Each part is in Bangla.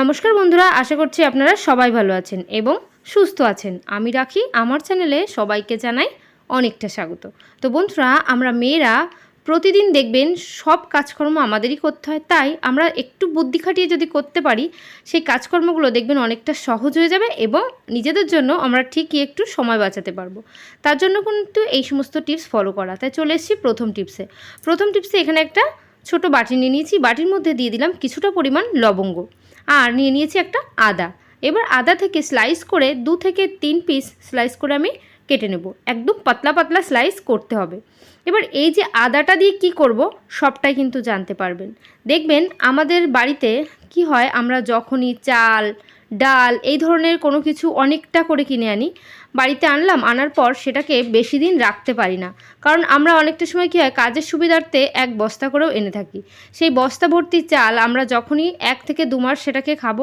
নমস্কার বন্ধুরা, আশা করছি আপনারা সবাই ভালো আছেন এবং সুস্থ আছেন। আমি রাখি, আমার চ্যানেলে সবাইকে জানাই অনেকটা স্বাগত। তো বন্ধুরা, আমরা মেয়েরা প্রতিদিন দেখবেন সব কাজকর্ম আমাদেরই করতে হয়, তাই আমরা একটু বুদ্ধি খাটিয়ে যদি করতে পারি, সেই কাজকর্মগুলো দেখবেন অনেকটা সহজ হয়ে যাবে এবং নিজেদের জন্য আমরা ঠিকই একটু সময় বাঁচাতে পারব। তার জন্য কিন্তু এই সমস্ত টিপস ফলো করা। তাই চলে এসেছি প্রথম টিপসে। প্রথম টিপসে এখানে একটা ছোট বাটি নিয়ে নিয়েছি। বাটির মধ্যে দিয়ে দিলাম কিছুটা পরিমাণ লবঙ্গ। আর নিয়ে নিয়েছি একটা আদা। এবার আদা থেকে স্লাইস করে দু থেকে তিন পিস স্লাইস করে আমি কেটে নেব। একদম পাতলা পাতলা স্লাইস করতে হবে। এবার এই যে আদাটা দিয়ে কি করব সবটাই কিন্তু জানতে পারবেন। দেখবেন আমাদের বাড়িতে কি হয়, আমরা যখনই চাল, ডাল এই ধরনের কোনো কিছু অনেকটা করে কিনে আনি। বাড়িতে আনলাম, আনার পর সেটাকে বেশি দিন রাখতে পারি না। কারণ আমরা অনেকটা সময় কী হয়, কাজের সুবিধার্থে এক বস্তা করেও এনে থাকি। সেই বস্তা ভর্তি চাল আমরা যখনই এক থেকে দু মাস সেটাকে খাব,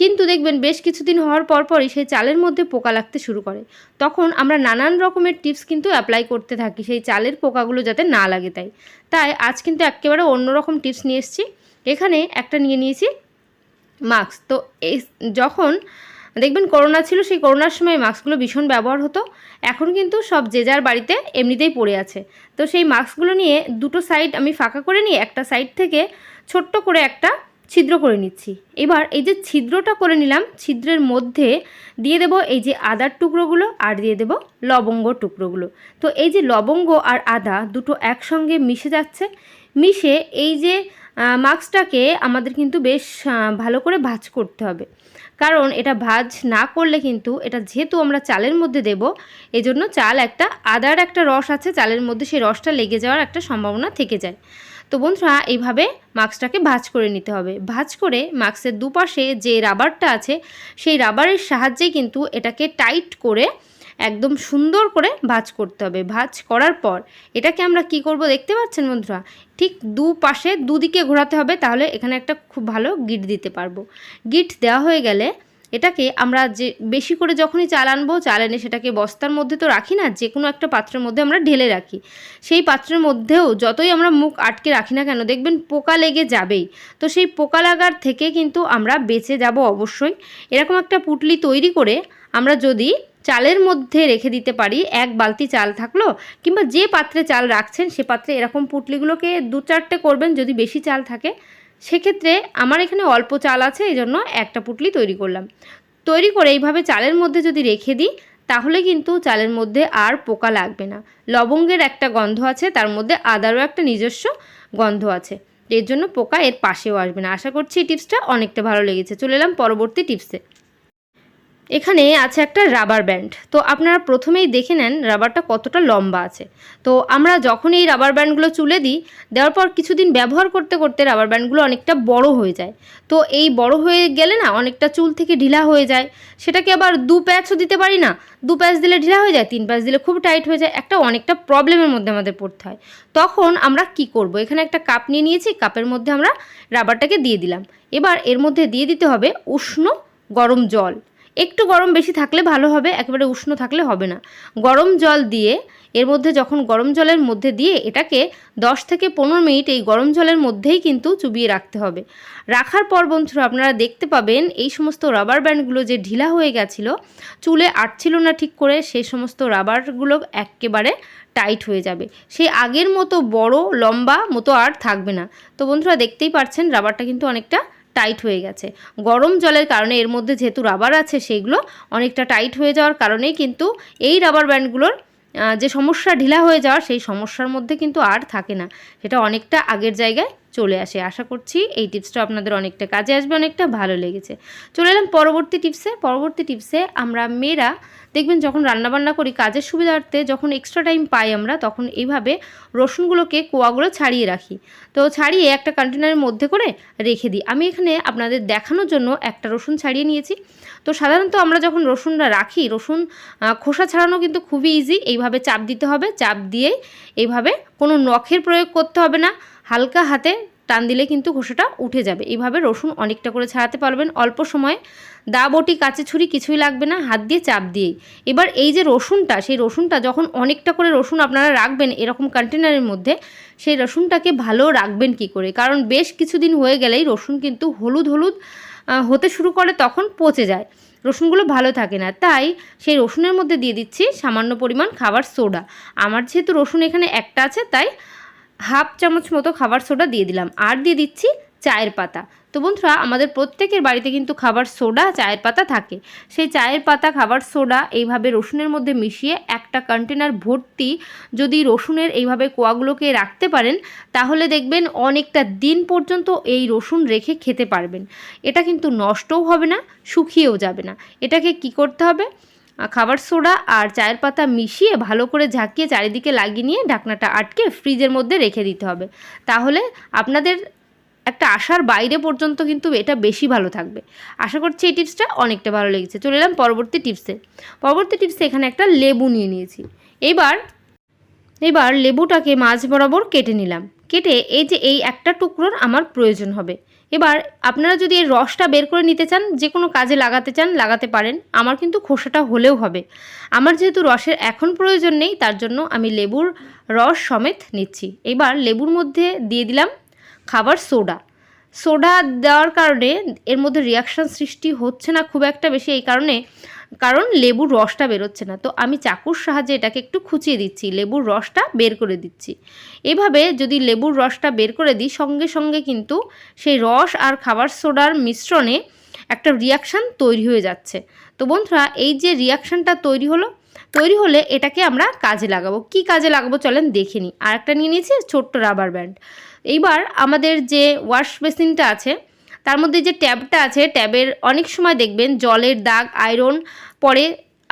কিন্তু দেখবেন বেশ কিছুদিন হওয়ার পর পরই সেই চালের মধ্যে পোকা লাগতে শুরু করে। তখন আমরা নানান রকমের টিপস কিন্তু অ্যাপ্লাই করতে থাকি, সেই চালের পোকাগুলো যাতে না লাগে তাই। তাই আজ কিন্তু একেবারে অন্যরকম টিপস নিয়ে এসেছি। এখানে একটা নিয়ে নিয়েছি মাস্ক। তো এই যখন দেখবেন করোনা ছিল, সেই করোনার সময় মাস্কগুলো ভীষণ ব্যবহার হতো। এখন কিন্তু সব যে যার বাড়িতে এমনিতেই পড়ে আছে। তো সেই মাস্কগুলো নিয়ে দুটো সাইড আমি ফাঁকা করে নিয়ে একটা সাইড থেকে ছোট্ট করে একটা ছিদ্র করে নিচ্ছি। এবার এই যে ছিদ্রটা করে নিলাম, ছিদ্রের মধ্যে দিয়ে দেব এই যে আদার টুকরোগুলো আর দিয়ে দেব লবঙ্গ টুকরোগুলো। তো এই যে লবঙ্গ আর আদা দুটো একসঙ্গে মিশে যাচ্ছে। মিশে এই যে মাস্কটাকে আমাদের কিন্তু বেশ ভালো করে ভাজ করতে হবে। কারণ এটা ভাজ না করলে কিন্তু এটা যেহেতু আমরা চালের মধ্যে দেব, এজন্য চাল একটা আদার একটা রস আছে, চালের মধ্যে সেই রসটা লেগে যাওয়ার একটা সম্ভাবনা থেকে যায়। তো বন্ধুরা, এইভাবে মাস্কটাকে ভাজ করে নিতে হবে। ভাজ করে মাস্কের দুপাশে যে রাবারটা আছে, সেই রাবারের সাহায্যে কিন্তু এটাকে টাইট করে একদম সুন্দর করে ভাজ করতে হবে। ভাজ করার পর এটাকে আমরা কি করব দেখতে পাচ্ছেন বন্ধুরা? ঠিক দু পাশে দুদিকে ঘোরাতে হবে তাহলে এখানে একটা খুব ভালো গিট দিতে পারব। গিট দেওয়া হয়ে গেলে এটাকে আমরা যে বেশি করে যখনই চাল আনব, চাল এনে সেটাকে বস্তার মধ্যে তো রাখি না যে কোনো একটা পাত্রের মধ্যে আমরা ঢেলে রাখি। সেই পাত্রের মধ্যেও যতই আমরা মুখ আটকে রাখি না কেন, দেখবেন পোকা লেগে যাবেই। তো সেই পোকা লাগার থেকে কিন্তু আমরা বেঁচে যাব অবশ্যই। এরকম একটা পুটলি তৈরি করে আমরা যদি চালের মধ্যে রেখে দিতে পারি। এক বালতি চাল থাকল কিংবা যে পাত্রে চাল রাখছেন সে পাত্রে এরকম পুটলিগুলোকে দু চারটে করবেন যদি বেশি চাল থাকে। সেক্ষেত্রে আমার এখানে অল্প চাল আছে এই জন্য একটা পুটলি তৈরি করলাম। তৈরি করে এইভাবে চালের মধ্যে যদি রেখে দিই, তাহলে কিন্তু চালের মধ্যে আর পোকা লাগবে না। লবঙ্গের একটা গন্ধ আছে, তার মধ্যে আদারও একটা নিজস্ব গন্ধ আছে। এর জন্য পোকা এর পাশেও আসবে না। আশা করছি এই টিপসটা অনেকটা ভালো লেগেছে। চলে এলাম পরবর্তী টিপসে। এখানে আছে একটা রাবার ব্যান্ড। তো আপনারা প্রথমেই দেখে নেন রাবারটা কতটা লম্বা আছে। তো আমরা যখন এই রাবার ব্যান্ডগুলো চুলে দিই, দেওয়ার পর কিছুদিন ব্যবহার করতে করতে রাবার ব্যান্ডগুলো অনেকটা বড় হয়ে যায়। তো এই বড় হয়ে গেলে না অনেকটা চুল থেকে ঢিলা হয়ে যায়। সেটাকে আবার দু প্যাচও দিতে পারি না। দু প্যাচ দিলে ঢিলা হয়ে যায়, তিন প্যাচ দিলে খুব টাইট হয়ে যায়। একটা অনেকটা প্রবলেমের মধ্যে আমাদের পড়তে হয়। তখন আমরা কি করব? এখানে একটা কাপ নিয়ে নিয়েছি, কাপের মধ্যে আমরা রাবারটাকে দিয়ে দিলাম। এবার এর মধ্যে দিয়ে দিতে হবে উষ্ণ গরম জল। একটু গরম বেশি থাকলে ভালো হবে, একেবারে উষ্ণ থাকলে হবে না। গরম জল দিয়ে, এর মধ্যে যখন গরম জলের মধ্যে দিয়ে এটাকে 10 থেকে পনেরো মিনিট এই গরম জলের মধ্যেই কিন্তু চুবিয়ে রাখতে হবে। রাখার পর বন্ধুরা আপনারা দেখতে পাবেন এই সমস্ত রাবার ব্যান্ডগুলো যে ঢিলা হয়ে গেছিল, চুলে আটছিল না ঠিক করে সেই সমস্ত রাবারগুলো একেবারে টাইট হয়ে যাবে। সেই আগের মতো বড়, লম্বা মতো আর থাকবে না। তো বন্ধুরা দেখতেই পাচ্ছেন রাবারটা কিন্তু অনেকটা টাইট হয়ে গেছে। গরম জলের কারণে এর মধ্যে যেহেতু রাবার আছে সেইগুলো অনেকটা টাইট হয়ে যাওয়ার কারণেই কিন্তু এই রাবার ব্যান্ডগুলোর যে সমস্যা ঢিলা হয়ে যাওয়ার সেই সমস্যার মধ্যে কিন্তু আর থাকে না। সেটা অনেকটা আগের জায়গায় চলে আসে। আশা করছি এই টিপসটা আপনাদের অনেকটা কাজে আসবে, অনেকটা ভালো লেগেছে। চলে এলাম পরবর্তী টিপসে। পরবর্তী টিপসে আমরা মেয়েরা দেখবেন যখন রান্নাবান্না করি, কাজের সুবিধার্থে যখন এক্সট্রা টাইম পাই আমরা, তখন এইভাবে রসুনগুলোকে, কোয়াগুলো ছাড়িয়ে রাখি। তো ছাড়িয়ে একটা কন্টেনারের মধ্যে করে রেখে দিই। আমি এখানে আপনাদের দেখানোর জন্য একটা রসুন ছাড়িয়ে নিয়েছি। তো সাধারণত আমরা যখন রসুনটা রাখি, রসুন খোসা ছাড়ানো কিন্তু খুবই ইজি এইভাবে চাপ দিতে হবে। চাপ দিয়ে এইভাবে কোনো নখের প্রয়োগ করতে হবে না। হালকা হাতে টান দিলে কিন্তু খোসাটা উঠে যাবে। এইভাবে রসুন অনেকটা করে ছাড়াতে পারবেন। অল্প সময় দা বটি, কাঁচে ছুরি কিছুই লাগবে না, হাত দিয়ে চাপ দিয়েই। এবার এই যে রসুনটা, সেই রসুনটা যখন অনেকটা করে রসুন আপনারা রাখবেন এরকম কন্টেনারের মধ্যে, সেই রসুনটাকে ভালো রাখবেন কি করে? কারণ বেশ কিছুদিন হয়ে গেলেই রসুন কিন্তু হলুদ হলুদ হতে শুরু করে তখন পচে যায়। রসুনগুলো ভালো থাকে না। তাই সেই রসুনের মধ্যে দিয়ে দিচ্ছি সামান্য পরিমাণ খাবার সোডা। আমার যেহেতু রসুন এখানে একটা আছে, তাই হাফ চামচ মতো খাবার সোডা দিয়ে দিলাম। আর দিয়ে দিচ্ছি চায়ের পাতা। তো বন্ধুরা, আমাদের প্রত্যেকের বাড়িতে কিন্তু খাবার সোডা, চায়ের পাতা থাকে। সেই চায়ের পাতা, খাবার সোডা এইভাবে রসুনের মধ্যে মিশিয়ে একটা কন্টেনার ভর্তি যদি রসুনের এইভাবে কোয়াগুলোকে রাখতে পারেন, তাহলে দেখবেন অনেকটা দিন পর্যন্ত এই রসুন রেখে খেতে পারবেন। এটা কিন্তু নষ্টও হবে না, শুকিয়েও যাবে না। এটাকে কি করতে হবে? খাবার সোডা আর চায়ের পাতা মিশিয়ে ভালো করে ঝাঁকিয়ে চারিদিকে লাগিয়ে নিয়ে ঢাকনাটা আটকে ফ্রিজের মধ্যে রেখে দিতে হবে। তাহলে আপনাদের একটা আশার বাইরে পর্যন্ত কিন্তু এটা বেশি ভালো থাকবে। আশা করছি এই টিপসটা অনেকটা ভালো লেগেছে। চলে এলাম পরবর্তী টিপসে। পরবর্তী টিপসে এখানে একটা লেবু নিয়ে নিয়েছি। এবার এবার লেবুটাকে মাঝ বরাবর কেটে নিলাম। কেটে এই যে এই একটা টুকরোর আমার প্রয়োজন হবে। এবার আপনারা যদি এর রসটা বের করে নিতে চান, যে কোনো কাজে লাগাতে চান, লাগাতে পারেন। আমার কিন্তু খোসাটা হলেও হবে। আমার যেহেতু রসের এখন প্রয়োজন নেই, তার জন্য আমি লেবুর রস সমেত নিচ্ছি। এবার লেবুর মধ্যে দিয়ে দিলাম খাবার সোডা। সোডা দেওয়ার কারণে এর মধ্যে রিয়াকশান সৃষ্টি হচ্ছে না খুব একটা বেশি। এই কারণে কারণ লেবুর রসটা বেরোচ্ছে না। তো আমি চাকুর সাহায্যে এটাকে একটু খুঁচিয়ে দিচ্ছি, লেবুর রসটা বের করে দিচ্ছি। এভাবে যদি লেবুর রসটা বের করে দিই, সঙ্গে সঙ্গে কিন্তু সেই রস আর খাবার সোডার মিশ্রণে একটা রিয়াকশান তৈরি হয়ে যাচ্ছে। তো বন্ধুরা, এই যে রিয়াকশানটা তৈরি হলো, তৈরি হলে এটাকে আমরা কাজে লাগাবো। কি কাজে লাগাবো চলেন দেখে নিই। আর একটা নিয়ে নিয়েছি, ছোট্ট রাবার ব্যান্ড এইবার আমাদের যে ওয়াশ বেসিনটা আছে তার মধ্যে যে ট্যাবটা আছে, ট্যাবের অনেক সময় দেখবেন জলের দাগ, আয়রন পড়ে।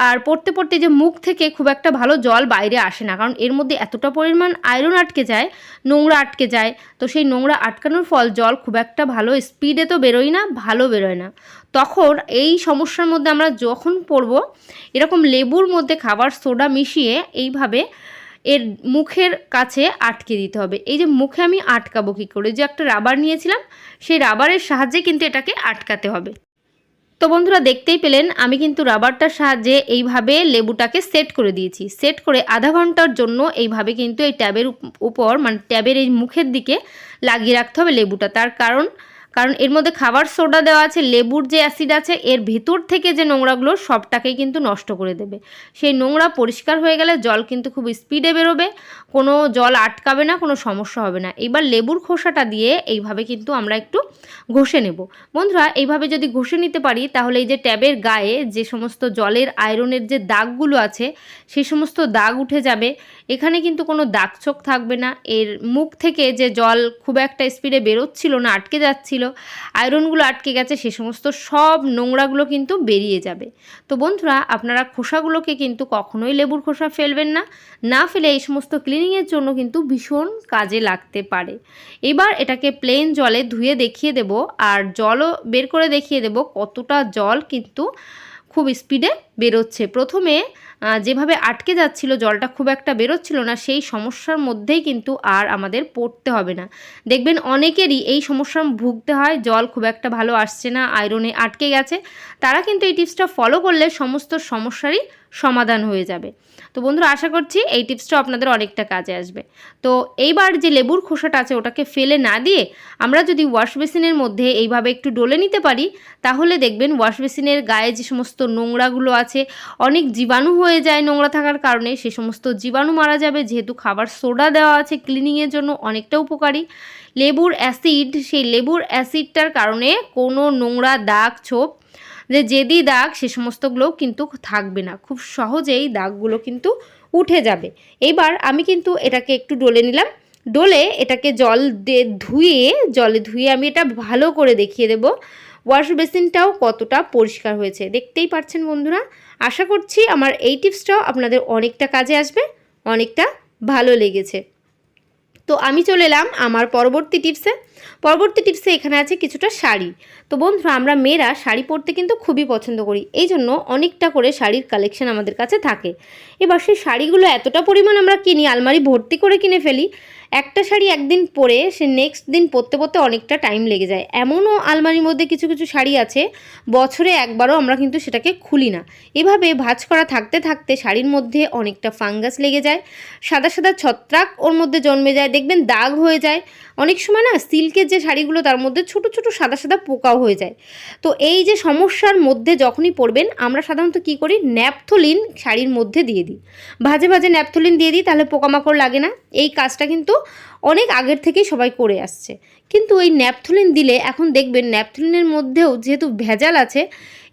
আর পড়তে পড়তে যে মুখ থেকে খুব একটা ভালো জল বাইরে আসে না, কারণ এর মধ্যে এতটা পরিমাণ আয়রন আটকে যায়, নোংরা আটকে যায়। তো সেই নোংরা আটকানোর ফল জল খুব একটা ভালো স্পিডে তো বেরোয় না, ভালো বেরোয় না। তখন এই সমস্যার মধ্যে আমরা যখন পড়ব, এরকম লেবুর মধ্যে খাবার সোডা মিশিয়ে এইভাবে এর মুখের কাছে আটকে দিতে হবে। এই যে মুখে আমি আটকাবো কী করে? যে একটা রাবার নিয়েছিলাম, সেই রাবারের সাহায্যে কিন্তু এটাকে আটকাতে হবে। তো বন্ধুরা দেখতেই পেলেন, আমি কিন্তু রাবারটার সাহায্যে এইভাবে লেবুটাকে সেট করে দিয়েছি। সেট করে আধা ঘণ্টার জন্য এইভাবে কিন্তু এই ট্যাবের উপ- উপর মানে ট্যাবের এই মুখের দিকে লাগিয়ে রাখতে হবে লেবুটা। তার কারণ কারণ এর মধ্যে খাবার সোডা দেওয়া আছে, লেবুর যে অ্যাসিড আছে, এর ভেতর থেকে যে নোংরাগুলো সবটাকেই কিন্তু নষ্ট করে দেবে। সেই নোংরা পরিষ্কার হয়ে গেলে জল কিন্তু খুব স্পিডে বেরোবে, কোনো জল আটকাবে না, কোনো সমস্যা হবে না। এবার লেবুর খোসাটা দিয়ে এইভাবে কিন্তু আমরা একটু ঘষে নেব। বন্ধুরা, এইভাবে যদি ঘষে নিতে পারি, তাহলে এই যে ট্যাবের গায়ে যে সমস্ত জলের, আয়রনের যে দাগগুলো আছে সেই সমস্ত দাগ উঠে যাবে। এখানে কিন্তু কোনো দাগছোক থাকবে না। এর মুখ থেকে যে জল খুব একটা স্পিডে বেরোচ্ছিল না, আটকে যাচ্ছিল আয়রনগুলো আটকে গেছে, সে সমস্ত সব নোংরাগুলো কিন্তু বেরিয়ে যাবে। তো বন্ধুরা, আপনারা খোসাগুলোকে কিন্তু কখনোই লেবুর খোসা ফেলবেন না। না ফেলে এই সমস্ত ক্লিনিংয়ের জন্য কিন্তু ভীষণ কাজে লাগতে পারে। এবার এটাকে প্লেন জলে ধুয়ে দেখিয়ে দেব, আর জলও বের করে দেখিয়ে দেব কতটা জল কিন্তু খুব স্পিডে বেরোচ্ছে। প্রথমে যেভাবে আটকে যাচ্ছিল, জলটা খুব একটা বেরোচ্ছিল না, সেই সমস্যার মধ্যেই কিন্তু আর আমাদের পড়তে হবে না। দেখবেন অনেকেরই এই সমস্যা ভুগতে হয়, জল খুব একটা ভালো আসছে না, আয়রনে আটকে গেছে। তারা কিন্তু এই টিপসটা ফলো করলে সমস্ত সমস্যারই সমাধান হয়ে যাবে। তো বন্ধুরা, আশা করছি এই টিপসটা আপনাদের অনেকটা কাজে আসবে। তো এইবার যে লেবুর খোসাটা আছে, ওটাকে ফেলে না দিয়ে আমরা যদি ওয়াশ বেসিনের মধ্যে এইভাবে একটু ডলে নিতে পারি, তাহলে দেখবেন ওয়াশ বেসিনের গায়ে যে সমস্ত নোংরাগুলো আছে, অনেক জীবাণু হয়ে যায় নোংরা থাকার কারণে। সে সমস্ত জীবাণু মারা যাবে, যেহেতু খাবার সোডা দেওয়া আছে ক্লিনিংয়ের জন্য, অনেকটা উপকারী। লেবুর অ্যাসিড সেই লেবুর অ্যাসিডটার কারণে কোনো নোংরা দাগ, ছোপ, যে যেদি দাগ, সে সমস্তগুলো কিন্তু থাকবে না। খুব সহজেই দাগগুলো কিন্তু উঠে যাবে। এইবার আমি কিন্তু এটাকে একটু ডলে নিলাম। ডলে এটাকে জল ধুয়ে, জলে ধুয়ে আমি এটা ভালো করে দেখিয়ে দেব। ওয়াশ বেসিনটাও কতটা পরিষ্কার হয়েছে দেখতেই পাচ্ছেন বন্ধুরা। আশা করছি আমার এই টিপসটাও আপনাদের অনেকটা কাজে আসবে, অনেকটা ভালো লেগেছে। তো আমি চলে এলাম আমার পরবর্তী টিপসে। পরবর্তী টিপসে এখানে আছে কিছুটা শাড়ি। তো বন্ধুরা, আমরা মেয়েরা শাড়ি পরতে কিন্তু খুবই পছন্দ করি এই জন্য অনেকটা করে শাড়ির কালেকশন আমাদের কাছে থাকে। এবার সেই শাড়িগুলো এতটা পরিমাণ আমরা কিনি, আলমারি ভর্তি করে কিনে ফেলি একটা শাড়ি একদিন পরে, সে নেক্সট দিন পরতে পরতে অনেকটা টাইম লেগে যায়। এমনও আলমারির মধ্যে কিছু কিছু শাড়ি আছে, বছরে একবারও আমরা কিন্তু সেটাকে খুলি না। এভাবে ভাঁজ করা থাকতে থাকতে শাড়ির মধ্যে অনেকটা ফাঙ্গাস লেগে যায়, সাদা সাদা ছত্রাক ওর মধ্যে জন্মে যায়, দেখবেন দাগ হয়ে যায়। অনেক সময় না সিল্কের যে শাড়িগুলো তার মধ্যে ছোট ছোট সাদা সাদা পোকাও হয়ে যায়। তো এই যে সমস্যার মধ্যে যখনই পড়বেন, আমরা সাধারণত কি করি? ন্যাপথলিন শাড়ির মধ্যে দিয়ে দিই। ভাজে ভাজে ন্যাপথলিন দিয়ে দিই, তাহলে পোকামাকড় লাগে না। এই কাজটা কিন্তু অনেক আগের থেকেই সবাই করে আসছে। কিন্তু এই ন্যাপথলিন দিলে এখন দেখবেন ন্যাপথলিনের মধ্যেও যেহেতু ভেজাল আছে,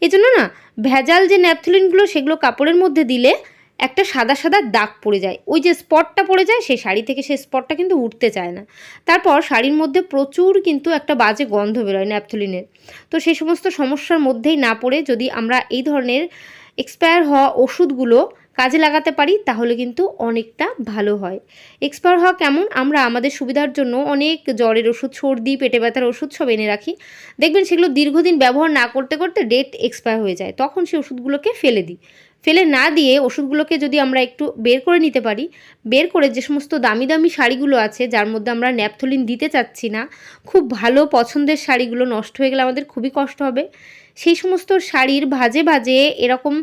এজন্য না ভেজাল যে ন্যাপথলিনগুলো সেগুলো কাপড়ের মধ্যে দিলে একটা সাদা সাদা দাগ পড়ে যায়। ওই যে স্পটটা পড়ে যায়, সেই শাড়ি থেকে সেই স্পটটা কিন্তু উঠতে চায় না। তারপর শাড়ির মধ্যে প্রচুর কিন্তু একটা বাজে গন্ধ বেরোয় ন্যাপথলিনের। তো সেই সমস্ত সমস্যার মধ্যেই না পড়ে যদি আমরা এই ধরনের এক্সপায়ার হওয়া ওষুধগুলো কাজে লাগাতে পারি, তাহলে কিন্তু অনেকটা ভালো হয়। এক্সপায়ার হওয়া কেমন? আমরা আমাদের সুবিধার জন্য অনেক জ্বরের ওষুধ, সর্দি, পেটে ব্যথার ওষুধ সব এনে রাখি। দেখবেন সেগুলো দীর্ঘদিন ব্যবহার না করতে করতে ডেট এক্সপায়ার হয়ে যায়। তখন সেই ওষুধগুলোকে ফেলে দিই। ফেলে না দিয়ে ওষুধগুলোকে যদি আমরা একটু বের করে নিতে পারি, বের করে যে সমস্ত দামি দামি শাড়িগুলো আছে, যার মধ্যে আমরা ন্যাপথলিন দিতে চাচ্ছি না, খুব ভালো পছন্দের শাড়িগুলো নষ্ট হয়ে গেলে আমাদের খুবই কষ্ট হবে। সেই সমস্ত শাড়ির ভাজে ভাজে এরকম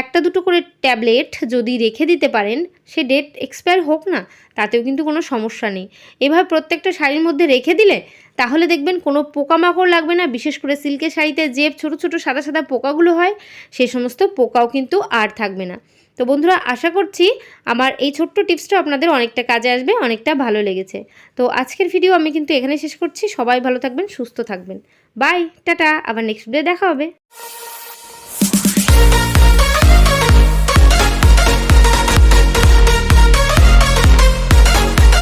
একটা দুটো করে ট্যাবলেট যদি রেখে দিতে পারেন, সে ডেট এক্সপায়ার হোক না, তাতেও কিন্তু কোনো সমস্যা নেই। এভাবে প্রত্যেকটা শাড়ির মধ্যে রেখে দিলে, তাহলে দেখবেন কোনো পোকামাকড় লাগবে না, বিশেষ করে সিল্কের শাড়িতে যে ছোটো ছোটো সাদা সাদা পোকাগুলো হয় সেই সমস্ত পোকাও কিন্তু আর থাকবে না। তো বন্ধুরা, আশা করছি আমার এই ছোট্ট টিপসটা আপনাদের অনেকটা কাজে আসবে, অনেকটা ভালো লেগেছে। তো আজকের ভিডিও আমি কিন্তু এখানে শেষ করছি। সবাই ভালো থাকবেন, সুস্থ থাকবেন। Bye tata. আবার নেক্সট ভিডিও দেখা হবে।